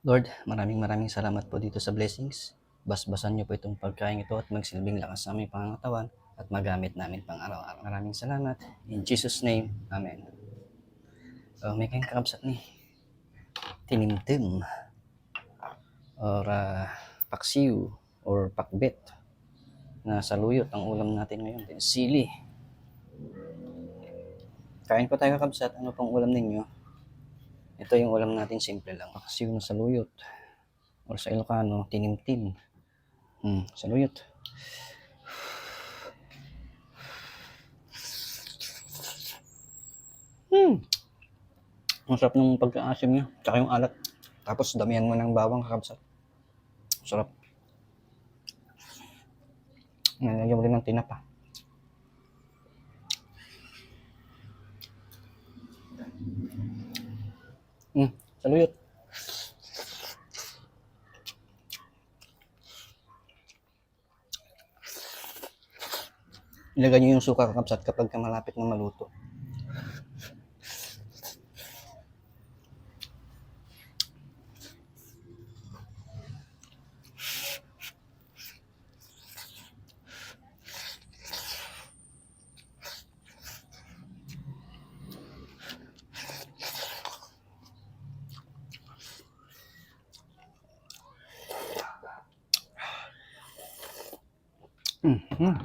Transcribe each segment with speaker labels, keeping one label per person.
Speaker 1: Lord, maraming maraming salamat po dito sa blessings. Basbasan niyo po itong pagkain ito at magsilbing lakas sa aming pangangatawan at magamit namin pang araw-araw. Maraming salamat. In Jesus' name, Amen. Oh, may kayong kakabsat ni. Tinimtim. Or uh, paksiw. Or pakbet. Na saluyot ang ulam natin ngayon. Sili. Kain po tayo kakabsat. Ano pong ulam ninyo? Ito yung ulam natin, simple lang. Paksiw na saluyot. Or sa Ilocano, tinimtim. Hmm, saluyot. Hmm. Ang sarap ng pagkaasim niya. Tsaka yung alat. Tapos damihan mo ng bawang kakabsat. Sarap. Nalagyan mo rin ng tinapa. Hmm, saluyot. Ilagay niyo yung suka kakabsat kapag ka malapit na maluto. Hmm. hmm.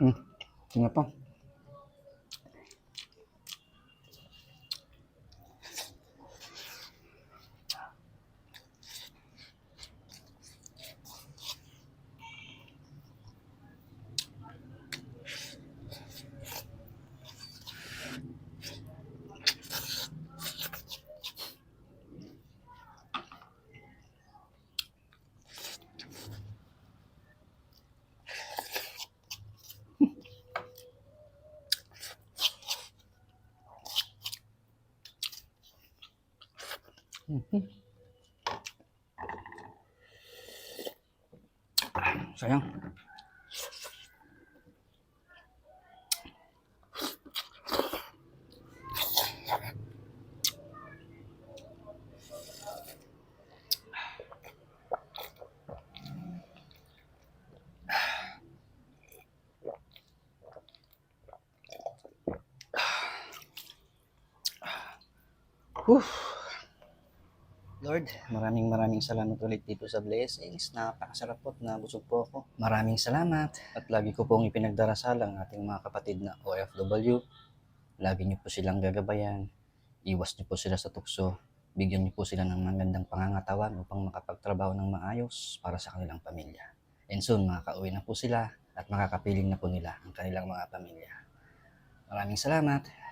Speaker 1: Hmm. Tingnan pa. sayang Oof. Lord, maraming maraming salamat ulit dito sa blessings. Napakasarap po at nabusog po ako. Maraming salamat. At lagi ko pong ipinagdarasal ang ating mga kapatid na OFW. Lagi niyo po silang gagabayan. Iwas niyo po sila sa tukso. bigyan niyo po sila ng magandang pangangatawan upang makapagtrabaho ng maayos para sa kanilang pamilya. And soon, makakauwi na po sila at makakapiling na po nila ang kanilang mga pamilya. Maraming salamat.